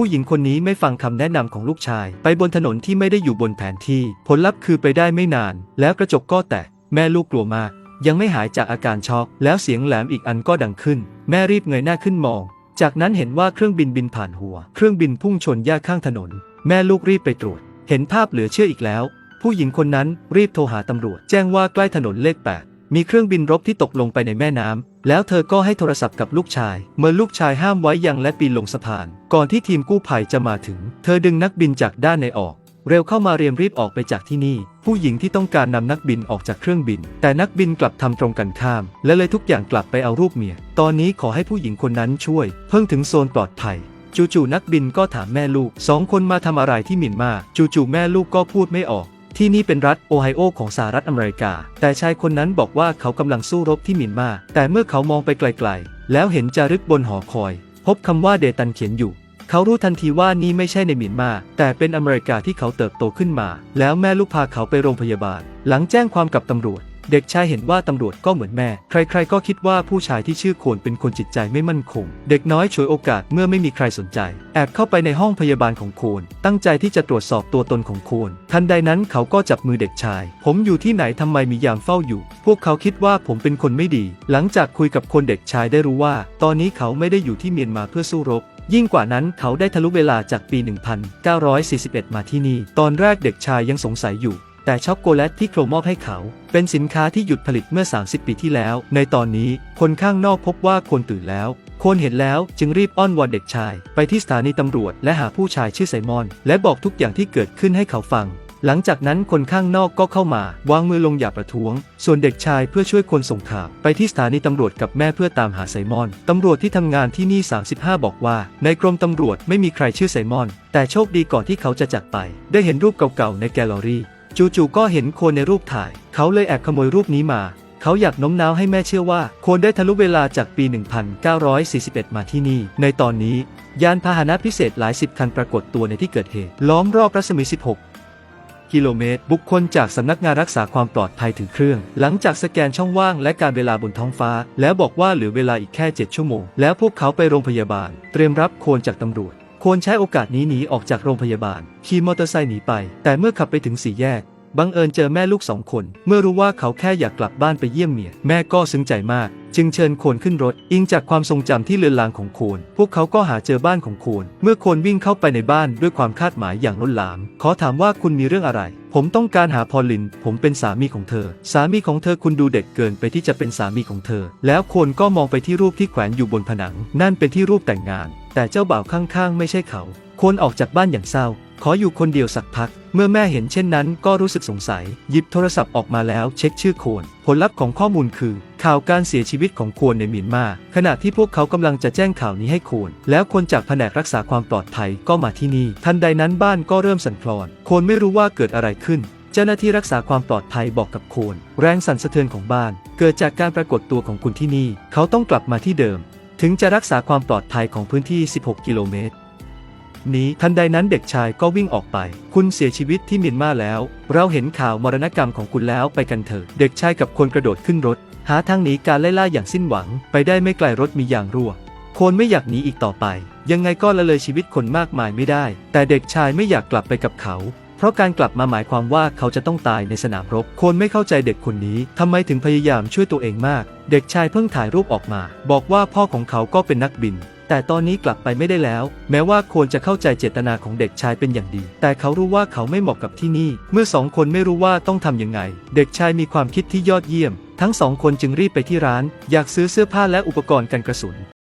ผู้หญิงคนนี้ไม่ฟังคำแนะนำของลูกชาย ไปบนถนนที่ไม่ได้อยู่บนแผนที่ ผลลัพธ์คือไปได้ไม่นาน แล้วกระจกก็แตก แม่ลูกกลัวมาก ยังไม่หายจากอาการช็อก แล้วเสียงแหลมอีกอันก็ดังขึ้น แม่รีบเงยหน้าขึ้นมอง จากนั้นเห็นว่าเครื่องบินบินผ่านหัว เครื่องบินพุ่งชนหญ้าข้างถนน แม่ลูกรีบไปตรวจ เห็นภาพเหลือเชื่ออีกแล้ว ผู้หญิงคนนั้นรีบโทรหาตำรวจ แจ้งว่าใกล้ถนนเลข8 มีเครื่องบินรบที่ตกลงไปในแม่น้ำ แล้วเธอก็ให้โทรศัพท์กับลูกชาย เมื่อลูกชายห้ามไว้ยังและปีนลงสะพาน ก่อนที่ทีมกู้ภัยจะมาถึง เธอดึงนักบินจากด้านในออก เร็วเข้ามาเรียมรีบออกไปจากที่นี่ ผู้หญิงที่ต้องการนำนักบินออกจากเครื่องบิน แต่นักบินกลับทำตรงกันข้าม และเลยทุกอย่างกลับไปเอารูปเมีย ตอนนี้ขอให้ผู้หญิงคนนั้นช่วย เพิ่งถึงโซนปลอดภัยจู่ๆนักบินก็ถามแม่ลูกสองคนมาทำอะไรที่หมิ่นมา จู่ๆแม่ลูกก็พูดไม่ออก ที่นี่เป็นรัฐโอไฮโอของสหรัฐอเมริกา แต่ชายคนนั้นบอกว่าเขากำลังสู้รบที่มินมา แต่เมื่อเขามองไปไกลๆ แล้วเห็นจารึกบนหอคอย พบคำว่าเดตันเขียนอยู่ เขารู้ทันทีว่านี่ไม่ใช่ในมินมา แต่เป็นอเมริกาที่เขาเติบโตขึ้นมา แล้วแม่ลูกพาเขาไปโรงพยาบาล หลังแจ้งความกับตำรวจ เด็กชายเห็นว่าตำรวจก็เหมือนแม่ ใครๆ ก็คิดว่าผู้ชายที่ชื่อโคนเป็นคนจิตใจไม่มั่นคง เด็กน้อยฉวยโอกาสเมื่อไม่มีใครสนใจ แอบเข้าไปในห้องพยาบาลของโคน ตั้งใจที่จะตรวจสอบตัวตนของโคน ทันใดนั้นเขาก็จับมือเด็กชาย ผมอยู่ที่ไหนทำไมมียามเฝ้าอยู่ พวกเขาคิดว่าผมเป็นคนไม่ดี หลังจากคุยกับคนเด็กชายได้รู้ว่า ตอนนี้เขาไม่ได้อยู่ที่เมียนมาเพื่อสู้รบยิ่งกว่านั้นเขาได้ทะลุเวลาจากปี 1941 มาที่นี่ ตอนแรกเด็กชายยังสงสัยอยู่ แต่ช็อกโกแลตที่โครมอบให้เขา เป็นสินค้าที่หยุดผลิตเมื่อ 30 ปีที่แล้ว ในตอนนี้คนข้างนอกพบว่าคนตื่นแล้วคนเห็นแล้วจึงรีบอ้อนวอนเด็กชาย ไปที่สถานีตำรวจและหาผู้ชายชื่อไซมอน และบอกทุกอย่างที่เกิดขึ้นให้เขาฟัง หลังจากนั้นคนข้างนอกก็เข้ามาวางมือลงอย่าประท้วง ส่วนเด็กชายเพื่อช่วยคนส่งข่าวไปที่สถานีตำรวจกับแม่เพื่อตามหาไซมอน ตำรวจที่ทำงานที่นี่ 35 บอกว่า ในกรมตำรวจไม่มีใครชื่อไซมอน แต่โชคดีก่อนที่เขาจะจากไป ได้เห็นรูปเก่าๆในแกลเลอรี่ จู่ๆก็เห็นโคนในรูปถ่าย เขาเลยแอบขโมยรูปนี้มา เขาอยากโน้มน้าวให้แม่เชื่อว่า โคนได้ทะลุเวลาจากปี 1941 มาที่นี่ ในตอนนี้ ยานพาหนะพิเศษหลายสิบคันปรากฏตัวในที่เกิดเหตุ ล้อมรอบรัศมี 16กิโลเมตร บุคคลจากสำนักงานรักษาความปลอดภัยถือเครื่อง หลังจากสแกนช่องว่างและการเวลาบนท้องฟ้า แล้วบอกว่าเหลือเวลาอีกแค่ 7 ชั่วโมง แล้วพวกเขาไปโรงพยาบาล เตรียมรับโคนจากตำรวจ ควรใช้โอกาสนี้หนีออกจากโรงพยาบาลขี่มอเตอร์ไซค์หนีไป แต่เมื่อขับไปถึงสี่แยก บังเอิญเจอแม่ลูกสองคน เมื่อรู้ว่าเขาแค่อยากกลับบ้านไปเยี่ยมเมีย แม่ก็ซึ้งใจมาก จึงเชิญโคนขึ้นรถ อิงจากความทรงจำที่เลือนลางของโคนพวกเขาก็หาเจอบ้านของโคนเมื่อโคนวิ่งเข้าไปในบ้านด้วยความคาดหมายอย่างล้นหลาม ขอถามว่าคุณมีเรื่องอะไร ผมต้องการหาพอลลิน ผมเป็นสามีของเธอ สามีของเธอคุณดูเด็กเกินไปที่จะเป็นสามีของเธอ แล้วโคนก็มองไปที่รูปที่แขวนอยู่บนผนัง นั่นเป็นที่รูปแต่งงาน แต่เจ้าบ่าวข้างๆ ไม่ใช่เขา โคนออกจากบ้านอย่างเศร้า ขออยู่คนเดียวสักพัก เมื่อแม่เห็นเช่นนั้นก็รู้สึกสงสัย หยิบโทรศัพท์ออกมาแล้วเช็คชื่อโคนผลลัพธ์ของข้อมูลคือ ข่าวการเสียชีวิตของโคนในเมียนมาขณะที่พวกเขากำลังจะแจ้งข่าวนี้ให้โคนแล้วคนจากแผนกรักษาความปลอดภัยก็มาที่นี่ ทันใดนั้นบ้านก็เริ่มสั่นคลอน โคนไม่รู้ว่าเกิดอะไรขึ้น เจ้าหน้าที่รักษาความปลอดภัยบอกกับโคนแรงสั่นสะเทือนของบ้าน เกิดจากการปรากฏตัวของคุณที่นี่ เขาต้องกลับมาที่เดิม ถึงจะรักษาความปลอดภัยของพื้นที่ 16 กิโลเมตร นี้ทันใดนั้นเด็กชายก็วิ่งออกไป คุณเสียชีวิตที่เมียนมาแล้ว เราเห็นข่าวมรณกรรมของคุณแล้วไปกันเถอะเด็กชายกับคนกระโดดขึ้นรถ หาทางหนีการไล่ล่าอย่างสิ้นหวัง ไปได้ไม่ไกลรถมียางรั่วคนไม่อยากหนีอีกต่อไป ยังไงก็ละเลยชีวิตคนมากมายไม่ได้ แต่เด็กชายไม่อยากกลับไปกับเขาเพราะการกลับมาหมายความว่าเขาจะต้องตายในสนามรบ คนไม่เข้าใจเด็กคนนี้ทำไมถึงพยายามช่วยตัวเองมาก เด็กชายเพิ่งถ่ายรูปออกมา บอกว่าพ่อของเขาก็เป็นนักบิน แต่ตอนนี้กลับไปไม่ได้แล้ว แม้ว่าควรจะเข้าใจเจตนาของเด็กชายเป็นอย่างดี แต่เขารู้ว่าเขาไม่เหมาะกับที่นี่ เมื่อสองคนไม่รู้ว่าต้องทำยังไง เด็กชายมีความคิดที่ยอดเยี่ยม ทั้งสองคนจึงรีบไปที่ร้าน อยากซื้อเสื้อผ้าและอุปกรณ์กันกระสุน